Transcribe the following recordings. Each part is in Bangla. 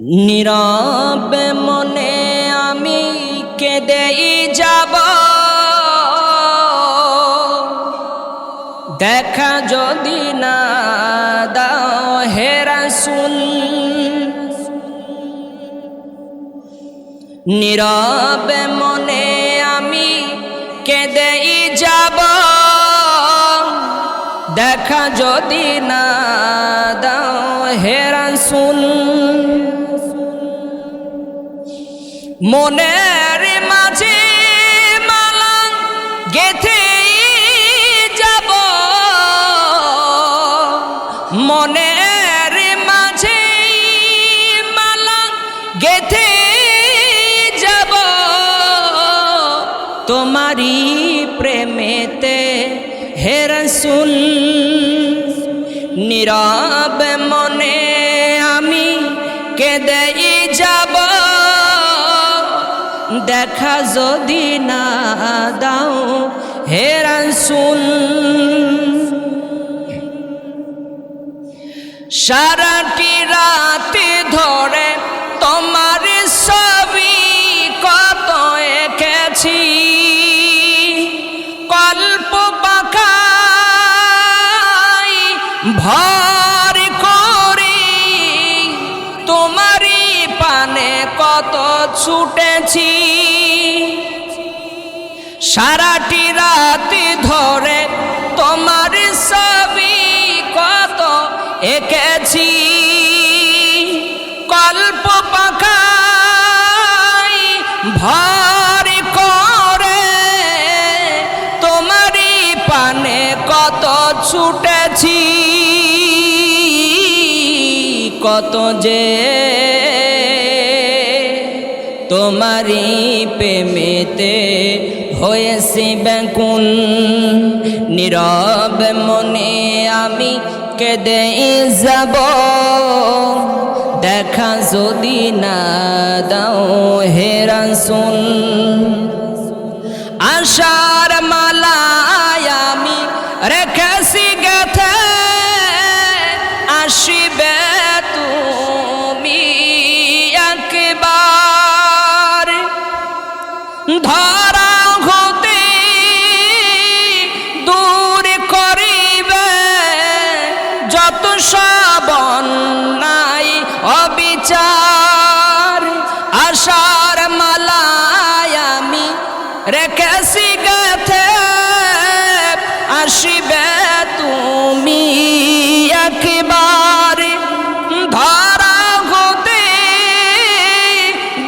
নীরবে মনে আমি কেঁদেই যাব। দেখা যদি না দাও হেরা শুন নীরবে মনে আমি কেঁদেই যাব। দেখা যদি না দাও হেরা শুন মনের মাঝে মালা গেথে যাব। মনের মাঝে মালা গেথে যাব। তোমারই প্রেমেতে হেরসুল নীরব মনে আমি কেঁদেই যাব। দেখা যদি না দাও হেরান শুন সারাটি রাতে ধরে তোমার ছবি কত ভর করি তোমারই পানে কত ছুটেছি। সারাটি রাতে ধরে তোমার ছবি কত এঁকেছি। কল্প পাখাই ভর করে তোমারই পানে কত ছুটেছি। কত যে তোমারই প্রেমেতে হয়েছি ব্যাকুল। নীরব মনে আমি কেঁদে যাব। দেখা যদি না দাও হেরা শুন আশার মালায় আমি রেখেছি অবিচার আশার মালায় আমি রেখেছি গেথে। আসিবে তুমি একবার ধরা হতে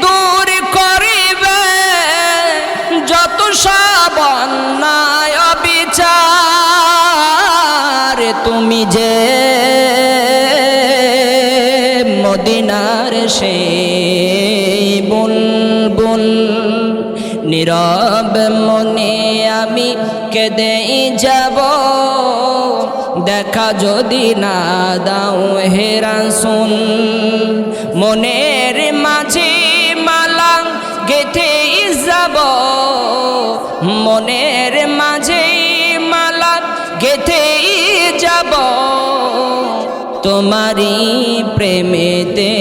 দূর করিবে। যত সাবন্যায় বিচার তুমি যে মদিনার সে বুলবুল নীরব মনে আমি কেঁদেই যাব। দেখা যদি না দাও হেরা শুন মনের মাঝে মালা গেথে যাব। মনের মাঝে মালা গেথে যাব। তোমারই প্রেমেতে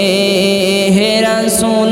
হেরা শুন